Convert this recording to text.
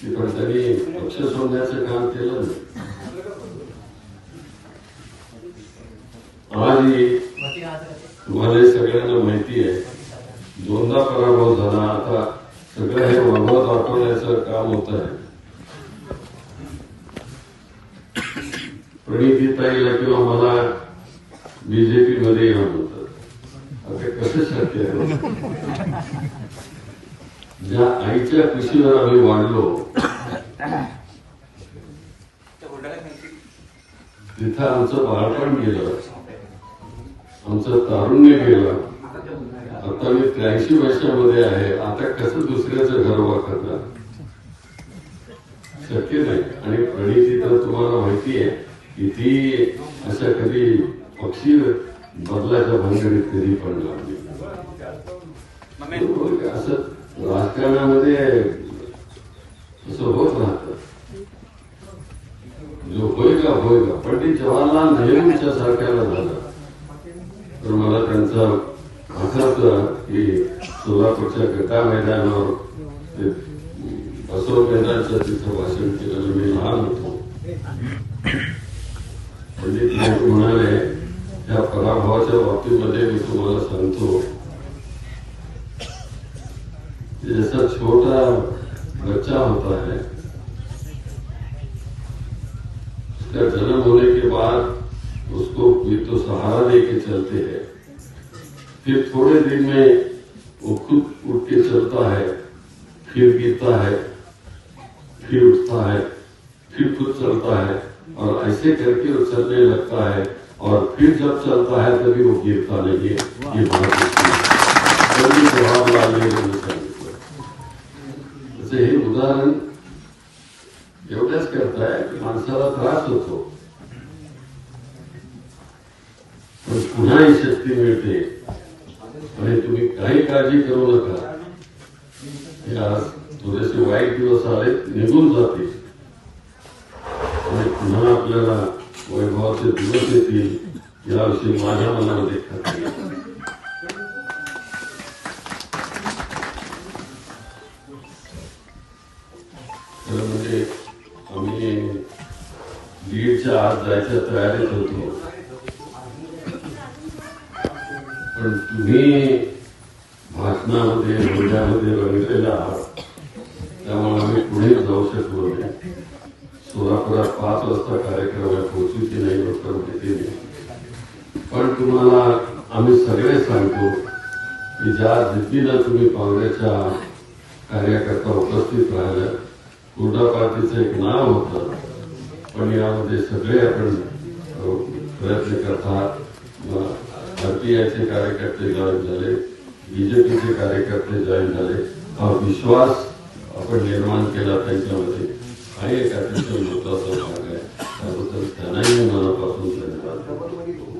की पण त्यांनी पक्ष सोडण्याचं काम केलं आज ही तुम्हाला सगळ्यांना माहिती आहे दोनदा पराभव झाला आता सगळं हे वैभव दाखवण्याचं काम होत आहे. प्रणितीताईला किंवा मला बीजेपी मध्ये या म्हणतात आता कसं शक्य आहे? ज्या आईच्या कुशीवर आम्ही वाढलो तिथं आमचं बाळपण गेलं आमचं तारुण्य गेलं. आता मी त्र्याऐंशी वर्षामध्ये आहे आता कसं दुसऱ्याचं घर उभा करणार शक्य नाही. आणि प्रणिती तर तुम्हाला माहिती आहे की ती अशा कधी पक्षी बदलाच्या भानगडीत कधी पण लागली? असं राजकारणामध्ये असं होत राहत जो होय का होय का पंडित जवाहरलाल नेहरूंच्या सरकारला झालं. तर मला त्यांचा आठवत की सोलापूरच्या गटा मैदानावर ते बसव केंद्राचं तिथं भाषण केलेलं मी लहान होतो. पंडित नेहरू म्हणाले या पराभवाच्या बाबतीमध्ये मी तुम्हाला सांगतो जैसा छोटा बच्चा होता है, उसका जन्म होने के बाद उसको कोई तो सहारा दे चलते हैं। फिर थोड़े दिन में वो खुद उठ के चलता है, फिर गिरता है, फिर उठता है, फिर खुद चलता है और ऐसे करके वो चलने लगता है और फिर जब चलता है तभी वो गिरता नहीं है। ये बात जवाहरलाल नेहरू तसे हे करताय की माणसाला त्रास होतो. पण पुन्हा ही शक्ती मिळते. आणि तुम्ही काही काळजी करू नका. हे आज थोडेसे वाईट दिवस आले निघून जाते आणि पुन्हा आपल्याला वैभवाचे दिवस येतील याविषयी माझ्या मनामध्ये खात्री खरं म्हणजे आम्ही बीडच्या आत जायच्या तयारीत होतो. पण तुम्ही भाषणामध्ये बोलण्यामध्ये रंगलेला आहात त्यामुळे आम्ही पुढे जाऊ शकलो नाही. सोलापुरात पाच वाजता कार्यक्रमाला पोहोचू की नाही डॉक्टर माहिती पण तुम्हाला आम्ही सगळे सांगतो की ज्या जिद्दीनं तुम्ही काँग्रेसच्या कार्यकर्ता उपस्थित राहिल्या कुर्डा पार्टीचं एक नाव होतं. पण यामध्ये सगळे आपण प्रयत्न करतात. आरपीआयचे कार्यकर्ते जॉईन झाले बीजेपीचे कार्यकर्ते जॉईन झाले. हा विश्वास आपण निर्माण केला त्यांच्यामध्ये. हा एक अतिशय महत्त्वाचा भाग आहे. त्याबद्दल त्यांनाही मनापासून धन्यवाद.